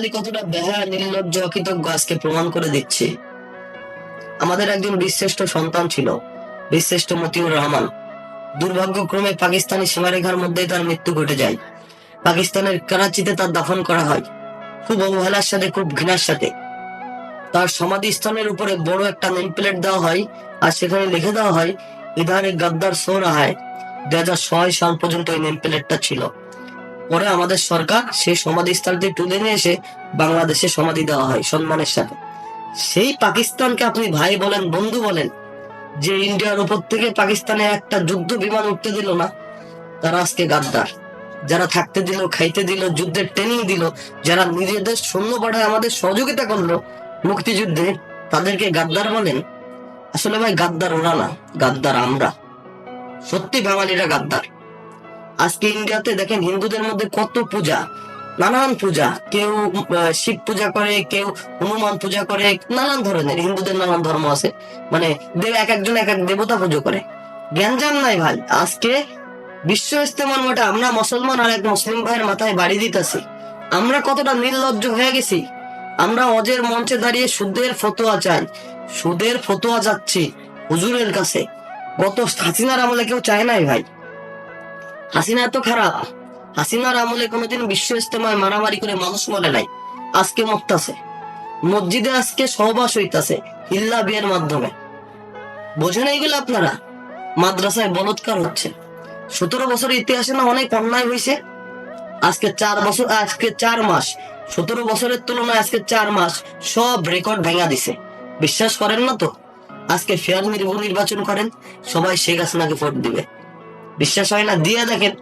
বাঙালি কতটা বেহায়া, নির্লজ্জ, অকৃতজ্ঞ আজকে প্রমাণ করে দিচ্ছে। আমাদের একজন বীরশ্রেষ্ঠ সন্তান ছিল বীরশ্রেষ্ঠ মতিউর রহমান। দুর্ভাগ্যক্রমে পাকিস্তানি সীমারেখার মধ্যেই তার মৃত্যু ঘটে যায়। পাকিস্তানের করাচিতে তার দাফন করা হয়, খুব অবহেলার সাথে, খুব ঘৃণার সাথে। তার সমাধিস্থানের উপরে বড় একটা নেম প্লেট দেওয়া হয়, আর সেখানে লিখে দেওয়া হয়, ইধারে গদ্দার সো রাহায়। দুই হাজার ছয় সাল পর্যন্ত এই নেম প্লেটটা ছিল। পরে আমাদের সরকার সেই সমাধিস্থলটি তুলে নিয়ে এসে বাংলাদেশে সমাধি দেওয়া হয় সম্মানের সাথে। সেই পাকিস্তানকে আপনি ভাই বলেন, বন্ধু বলেন, যে ইন্ডিয়ার উপর থেকে পাকিস্তানে একটা যুদ্ধ বিমান উঠতে দিল না, তারা আজকে গাদ্দার। যারা থাকতে দিল, খাইতে দিল, যুদ্ধের ট্রেনিং দিল, যারা নিজেদের সৈন্য পাঠায় আমাদের সহযোগিতা করল মুক্তিযুদ্ধে, তাদেরকে গাদ্দার বলেন? আসলে ভাই, গাদ্দার ওরা না, গাদ্দার আমরা। সত্যি বাঙালিরা গাদ্দার। আজকে ইন্ডিয়াতে দেখেন হিন্দুদের মধ্যে কত পূজা, নানান পূজা। কেউ শিব পূজা করে, কেউ হনুমান পূজা করে, নানান ধরনের, হিন্দুদের নানান ধর্ম আছে। মানে দেব, এক একজন এক এক দেবতা পুজো করে। জ্ঞানজাম নাই ভাই। আজকে বিশ্ব ইস্তেমার মাঠে আমরা মুসলমান আর এক মুসলিম ভাইয়ের মাথায় বাড়ি দিতেছি। আমরা কতটা নির্লজ্জ হয়ে গেছি। আমরা অজের মঞ্চে দাঁড়িয়ে সুদের ফতোয়া চাই। সুদের ফতোয়া যাচ্ছি হুজুরের কাছে। গত হাসিনার আমলে কেউ চায় নাই ভাই। হাসিনা এত খারাপ হাসিনার আমলে কোনোদিন বিশ্ব ইস্তেমায় মারামারি করে মানুষ মরে নাই। আজকে মরতাছে। মসজিদে আজকে সহবাস হইতাছে হিল্লা বিয়ের মাধ্যমে। বোঝেন এইগুলো আপনারা? মাদ্রাসায় বলৎকার হচ্ছে। সতেরো বছরের ইতিহাসে না অনেক অন্যায় হয়েছে আজকে চার বছর, আজকে চার মাস। সতেরো বছরের তুলনায় আজকে চার মাস সব রেকর্ড ভেঙা দিছে। বিশ্বাস করেন না তো? আজকে ফেয়ার নির্বাচন করেন, সবাই শেখ হাসিনাকে ভোট দিবে। বিশ্বাস হয় না? দিয়ে দেখেন।